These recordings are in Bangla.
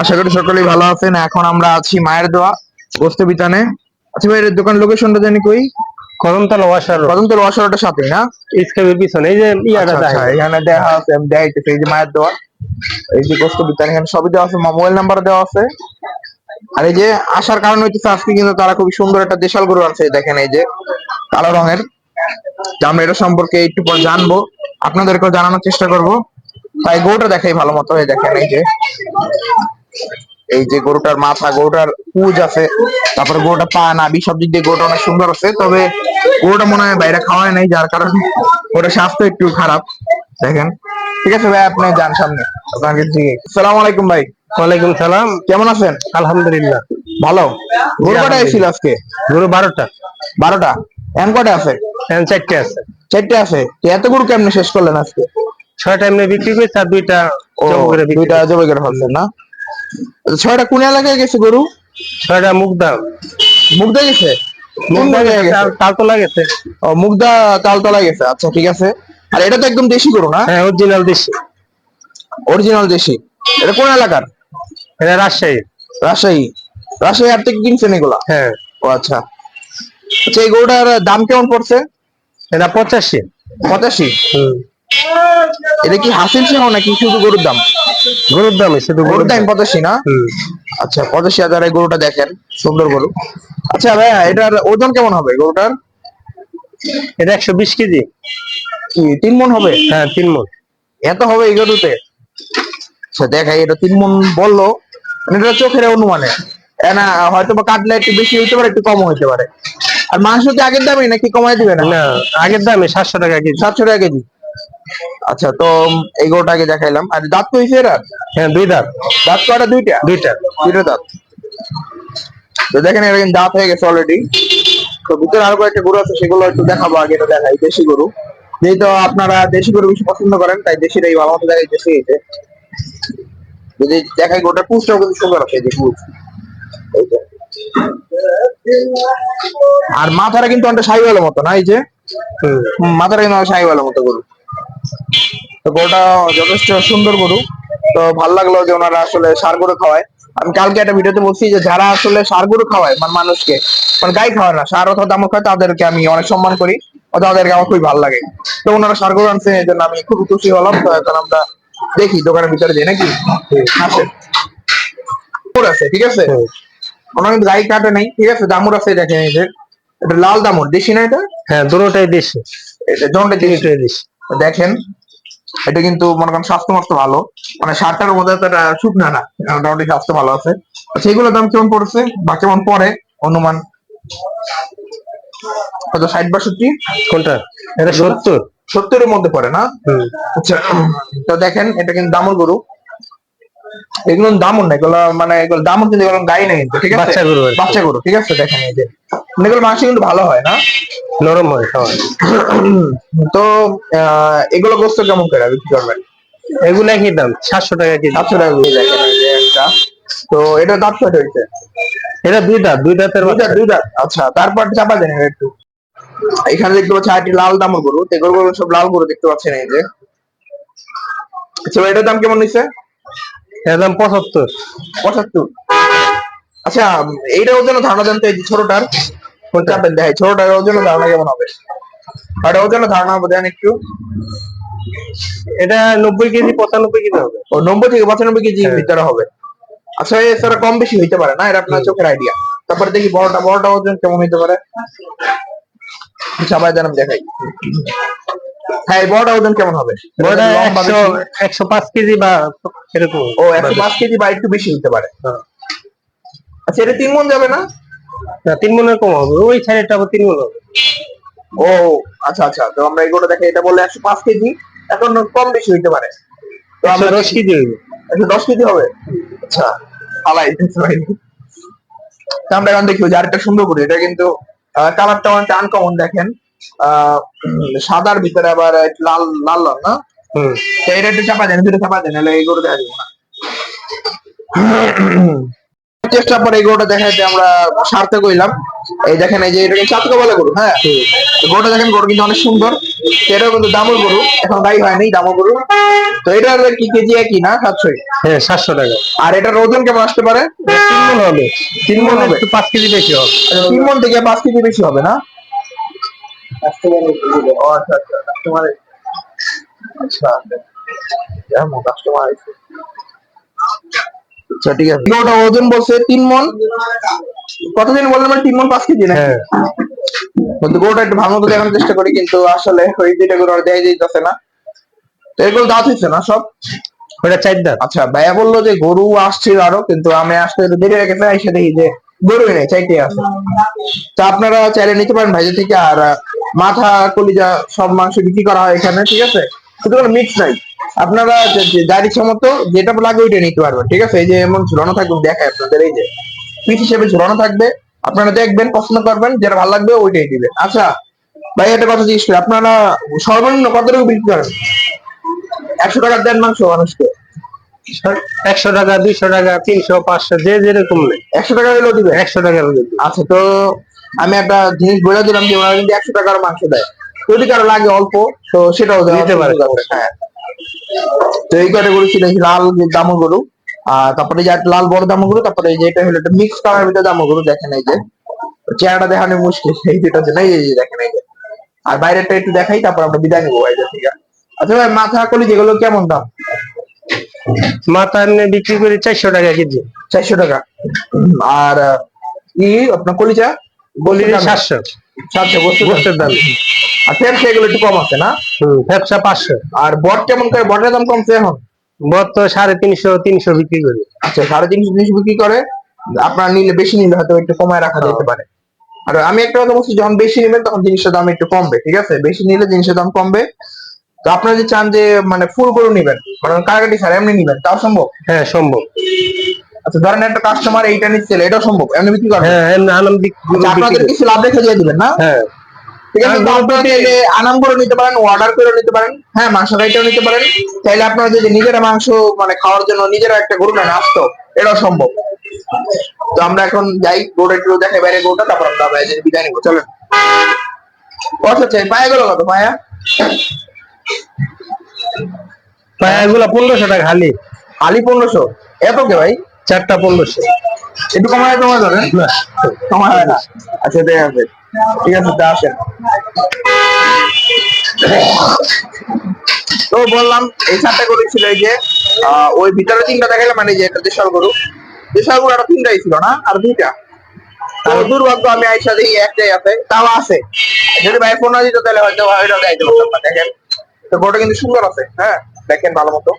আশা করি সকলেই ভালো আছেন। এখন আমরা আছি মায়ের দোয়া গোস্ত বিতানে। আচ্ছা ভাই এর দোকান লোকেশনটা জানি কই? করমতলা ওয়াশার কদমতল ওয়াশারটার সাথে না? স্কেপের পিছনে এই যে ইয়াটা আচ্ছা, আচ্ছা, এখানে দেখা আছে আমি দেখাইতেছি এই যে মায়ের দোয়া। এই যে গোস্ত বিতান এখানে সবই দেওয়া আছে মোবাইল নাম্বার দেওয়া আছে। আর এই যে আসার কারণ হইতেছে আজকে কিন্তু তারা খুবই সুন্দর একটা দেশাল গরু আছে দেখেন এই যে কালো রঙের। আমরা এটা সম্পর্কে একটু পর জানব। আপনাদেরকেও জানানোর চেষ্টা করব। তাই গরুটা দেখাই ভালো মতো হয়ে দেখেন এই যে। এই যে গরুটার মাথা গরুটার পুজ আছে। তারপরে গরুটা পা নাবি সব দিক দিয়ে গরুটা অনেক সুন্দর আছে। তবে গরুটা মনে হয় বাইরে খাওয়ায় নাই যার কারণে ওটা স্বাস্থ্য একটু খারাপ। দেখেন। ঠিক আছে ভাই আপনি যান সামনে। আপনাকে দিকে সালাম আলাইকুম ভাই। ওয়ালাইকুম সালাম। কেমন আছেন? আলহামদুলিল্লাহ। ভালো। গরু কটা আলহামদুলিল্লাহ। ছিল আজকে? গরু বারোটা। বারোটা? এম কটা আছে? চারটে আছে। চারটে আছে। এত গরু কেমনে শেষ করলেন আজকে? ছয়টা এমনি বিক্রি করেছে আর দুইটা দুইটা। জবাই করে না? আচ্ছা, ছয়টা কোন এলাকায় গেছে গরু? ছয়টা মুগদা। গেছে? মুগদা গেছে? তালতলা গেছে। ও মুগদা তালতলা গেছে। আচ্ছা ঠিক আছে। আর এটা তো একদম দেশি গরু না? হ্যাঁ অরিজিনাল দেশি। অরিজিনাল দেশি। এটা কোন এলাকার? এটা রাজশাহী। রাজশাহী। রাজশাহী হাট থেকে কিনছেন এগুলা? হ্যাঁ। ও আচ্ছা। আচ্ছা এই গরুটার দাম কেমন পড়ছে? এটা পঁচাশি। পঁচাশি? হুম। এটা কি হাসিল সহ নাকি শুধু গরুর দাম? গরুর দামে শুধু গরুর দাম দাম। পঁচাশি না? আচ্ছা পঁচাশি হাজার এই গরুটা দেখেন সুন্দর গরু। আচ্ছা ভাইয়া এটার ওজন কেমন হবে গরুটার? এটা একশো বিশ কেজি। কি তিন মন হবে? হ্যাঁ তিন মন। এত হবে এই গরুতে? আচ্ছা দেখাই এটা তিন মন বলল। মানে এটা চোখের অনুমানে। না হয়তো বা কাটলে একটু বেশি হইতে পারে একটু কম হইতে পারে। আর মাংস কি আগের দামই নাকি কমাই দিবে না? না আগের দামে সাতশো টাকা কেজি। সাতশো টাকা কেজি। আচ্ছা তো এই গরুটা আগে দেখাইলাম। আর দাঁত তো হয়েছে এরা হ্যাঁ দুই দাঁত। দাঁত কটা দুইটা? দুইটা। দুইটা দাঁত। তো দেখেন এটা কিন্তু দাঁত হয়ে গেছে অলরেডি তো ভিতরে আরও কয়েকটা গরু আছে সেগুলো একটু দেখাবো আগে এটা দেখাই দেশি গরু। যেহেতু আপনারা দেশি গরু বেশি পছন্দ করেন তাই দেশিটাই ভালো মতো দেখাই দেশি হয়েছে যদি দেখাই গোটা পুষটাও কিন্তু সুন্দর আছে এই যে পুষ। আর মাথাটা কিন্তু অনেকটা সাইওয়ালের মতো না এই যে? মাথাটা কিন্তু সাইওয়ালের মতো গরু। তো গরুটা যথেষ্ট সুন্দর গরু। তো ভালো লাগল যে ওনারা আসলে সার গরু খাওয়ায়। আমি কালকে একটা ভিডিওতে বলছি যে যারা আসলে সার গরু খাওয়ায় মানে মানুষকে মানে গাই খাওয়ায় না সার অথবা দামক খায় তাদেরকে আমি অনেক সম্মান করি তাদেরকে আমার খুবই ভালো লাগে। তো ওনারা সার গরু আনছে এই জন্য আমি খুব খুশি হলাম। তো এখন আমরা দেখি দোকানের ভিতরে যাই নাকি? আসেন আছে ঠিক আছে। ওনার কিন্তু গাই কাটে নাই ঠিক আছে? দামুর আছে দেখেন এই যে। এটা লাল দামুর দেশি না এটা? হ্যাঁ দুটোটাই দেশি। এটা দুটোটাই দেশি। দেখেন এটা কিন্তু মনে করেন স্বাস্থ্য মাস্ত ভালো। মানে সারটার মধ্যে তো এটা শুকনা না মোটামুটি স্বাস্থ্য ভালো আছে। আচ্ছা এগুলোর দাম কেমন পড়েছে? বা কেমন পড়ে অনুমান? কত ষাট বাষট্টি? কোনটা? এটা সত্তর। সত্তরের মধ্যে পড়ে না? আচ্ছা তো দেখেন এটা কিন্তু দামর গরু। এগুলো দামন না এগুলো মানে এগুলো দামন কিন্তু এগুলো গাই নেই কিন্তু ঠিক আছে? বাচ্চা গরু বাচ্চা গরু ঠিক আছে? দেখেন এই যে। এগুলো মাংস কিন্তু ভালো হয় না। নরম হয় খাওয়ার তো এগুলো গোস্ত কেমন করে বিক্রি করবেন? এগুলো একই দাম সাতশো টাকা কেজি। সাতশো টাকা যে একটা। তো এটা দাঁত কয়টা হয়েছে এটা দুই দাঁত দুই দাঁতের দুই দাঁত দুই দাঁত। আচ্ছা তারপর চাপা দেন একটু। এখানে দেখতে পাচ্ছি আরেকটি লাল দামর গরু। তো গরু গরু সব লাল গরু দেখতে পাচ্ছেন এই যে। আচ্ছা এটার দাম কেমন নিচ্ছে এর দাম পঁচাত্তর। পঁচাত্তর। আচ্ছা এইটার ওজন ধারণা দেন তো এই ছোটটার চাপেন দেখাই ছোটটার ওজন ধারণা কেমন হবে? আর ওজন ধারণা হবে দেন একটু। এটা নব্বই কেজি পঁচানব্বই কেজি হবে। ও নব্বই থেকে পঁচানব্বই কেজি হ্যাঁ। ভিতরে হবে। আচ্ছা এছাড়া কম বেশি হইতে পারে না? এটা আপনার চোখের আইডিয়া তারপরে দেখি বড়টা বড়টা ওজন কেমন হইতে পারে? সবাই জানাম দেখাই। হ্যাঁ বড়টা ওজন কেমন হবে? বড়টা? একশো পাঁচ কেজি বা এরকম। ও একশো পাঁচ কেজি বা একটু বেশি হইতে পারে। হ্যাঁ। আচ্ছা এটা তিন মন যাবে না? না তিন মনের কম হবে। ওই সাইডটা আবার তিন মন হবে। ও আচ্ছা আচ্ছা। তো আমরা এগুলো দেখে এটা বললে একশো পাঁচ কেজি। এখন কম বেশি হইতে পারে। তো আমরা দশ কেজি হইবে। একশো দশ কেজি হবে? আচ্ছা আলাই আমরা এখন দেখি যে আরেকটা সুন্দর করি এটা কিন্তু কালারটা অনেকটা আনকমন দেখেন। আহ, সাদার ভিতরে আবার লাল লাল লাল না? এটা একটু চাপা দেন দুটো চাপা দেন গরু দেখা যাবে না। চেষ্টা পরে এই গরুটা দেখাইতে আমরা সার্থক হইলাম এই দেখেন এই যে এটা কিন্তু চাতকা বলে গরু হ্যাঁ? তো গরুটা দেখেন গরু কিন্তু অনেক সুন্দর। এটাও কিন্তু দামর গরু এখন গাই হয়নি দামর গরু। তো এটার কি কেজি একই না সাতশোই হ্যাঁ সাতশো টাকা। আর এটার ওজন কেমন আসতে পারে? তিন মন হবে। তিন মন হবে? একটু পাঁচ কেজি বেশি হবে। আচ্ছা, তিন মন থেকে পাঁচ কেজি বেশি হবে না? আচ্ছা আচ্ছা কাস্টমার আচ্ছা কাস্টমার আচ্ছা ঠিক আছে। ওটা ওজন বলছে তিন মন। কতদিন বললেন মানে তিন মন পাঁচ কেজি না হ্যাঁ। কিন্তু গরুটা একটু ভালো মতো দেখানোর চেষ্টা করি কিন্তু আসলে ওই দুইটা গরু আর দেয় যেতেছে না। তো এগুলো দাঁত হচ্ছে না সব? ওটা চার দাঁত। আচ্ছা ভাইয়া বলল যে গরু আসছিল আরও কিন্তু আমি আসতে দেরি হয়ে গেছে এসে দেখি যে গরুই নেই চাইতে আছে। তা আপনারা চাইলে নিতে পারেন ভাইদের থেকে আর মাথা কলিজা সব মাংস বিক্রি করা হয় এখানে ঠিক আছে? শুধু মিক্স নাই। আপনারা যার ইচ্ছা মতো যেটা লাগে ওইটা নিতে পারবেন ঠিক আছে? এই যে এমন ঝুলানো থাকবে দেখায় আপনাদের এই যে পিস হিসেবে ঝুলানো থাকবে। আপনারা দেখবেন পছন্দ করবেন যেটা ভালো লাগবে ওইটাই দিবেন। আচ্ছা ভাই একটা কথা জিজ্ঞেস করি আপনারা সর্বনিম্ন কত টাকা বিক্রি করেন? একশো টাকার দেন মাংস মানুষকে। একশো টাকা দুইশো টাকা তিনশো পাঁচশো যে যেরকম একশো টাকা হলেও দিবে একশো টাকা। আচ্ছা তো আমি একটা জিনিস বলে দিলাম যে ওনারা কিন্তু একশো টাকার মাংস দেয়। যদি কারও লাগে অল্প তো সেটাও দিতে পারে। হ্যাঁ। তো এই ক্যাটাগরি ছিল এই লাল যে দামো গরু আর তারপরে যে লাল বড় দামো গরু তারপরে এই যে এটা হলো মিক্স কালার ভিতরে দামো গরু দেখেন এই যে। চেহারাটা দেখানো মুশকিল এই দুটো যে নাই এই যে দেখেন এই যে। আর বাইরেরটা একটু দেখাই তারপর আমরা বিদায় নেব এই যে ঠিক আছে আচ্ছা ভাই মাথা কলি যেগুলো কেমন দাম? মাথা এমনি বিক্রি করি চারশো টাকা কেজি। চারশো টাকা। আর ই আপনার কলিজা? বলি সাতশো। গোস্তের। আর ফ্যাপসা এগুলো একটু কম আছে না? হম পাঁচশো। আর বট কেমন করে? বটের দাম কমছে এখন? বর তো সাড়ে তিনশো তিনশো বিক্রি করি। আচ্ছা সাড়ে তিনশো বিক্রি করে। আপনার নিলে বেশি নিলে হয়তো একটু কমায় রাখা হ্যাঁ। যেতে পারে। আর আমি একটা কথা বলছি যখন বেশি নেবেন তখন জিনিসের দাম একটু কমবে ঠিক আছে? বেশি নিলে জিনিসের দাম কমবে। তো আপনারা যদি চান যে মানে ফুল গরু নিবেন মানে কারাকাটি ছাড়া এমনি নিবেন তাও সম্ভব? হ্যাঁ সম্ভব। আচ্ছা ধরেন একটা কাস্টমার এইটা নিচ্ছে এটাও সম্ভব। এমনি বিক্রি করবেন হ্যাঁ আনন্দ বিক্রি আচ্ছা, আপনাদের কিছু লাভ রেখে দিয়ে দিবেন না? হ্যাঁ। আনাম করে নিতে পারেন অর্ডার করে নিতে পারেন হ্যাঁ মাংস গাইটাও নিতে পারেন। চাইলে আপনারা যদি নিজেরা মাংস মানে খাওয়ার জন্য নিজেরা একটা গরু নেন আসতো এটাও সম্ভব। তো আমরা এখন যাই গরুটা একটু দেখাই বাইরে গরুটা তারপর আমরা বাইরে বিদায় নিবো চলেন। কত চাই পায়ে গেল কত পায়া? পায়াগুলা পনেরোশো টাকা খালি আলি পনেরোশো। এত কে ভাই? চারটা পনেরোশো একটু কমায় তোমার ধরে না। কমায় হয় না আচ্ছা ঠিক আছে ঠিক আছে তা আসেন তো বললাম এই চারটা গরু ছিল এই যে ওই ভিতরে তিনটা দেখাইলাম মানে যে একটা দেশাল গরু। দেশাল গরু একটা তিনটাই ছিল না? আর দুইটা। তো দুর্ভাগ্য আমি আইসা দেখি একটাই আছে। তাও আছে। যদি ভাই ফোন না দিত তাহলে হয়তো ওইটা দেখাইতে পারতাম দেখেন। তো গরুটা কিন্তু সুন্দর আছে হ্যাঁ? দেখেন ভালো মতো।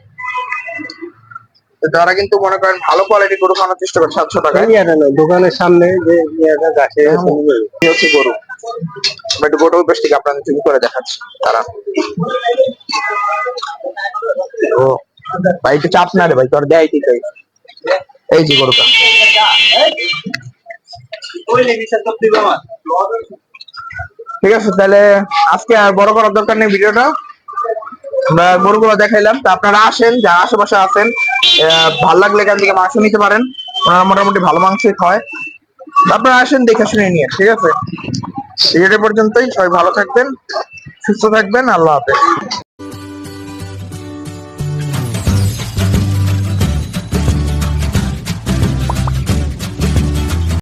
তারা কিন্তু মনে করেন ভালো কোয়ালিটি গরু খাওয়ানোর চেষ্টা করে সাতশো নয়, দোকানের সামনে যে গাছে হচ্ছে গরু। আমরা একটু গরু বেশ থেকে আপনাদের জুম করে দেখাচ্ছি তারা। ও ভাই একটু চাপ না রে ভাই তোর দেয় ঠিক আছে এই যে গরুটা। ঠিক আছে তাহলে আজকে আর বড় করার দরকার নেই ভিডিওটা। আমরা দেখাইলাম। তা আপনারা আসেন, যারা আশেপাশে আছেন ভালো লাগলে এখান থেকে মাংস নিতে পারেন। ওনারা মোটামুটি ভালো মাংসই খায়। আপনারা আসেন, দেখে শুনে নিয়ে, ঠিক আছে? এটা পর্যন্তই, সবাই ভালো থাকবেন, সুস্থ থাকবেন, আল্লাহ হাফেজ।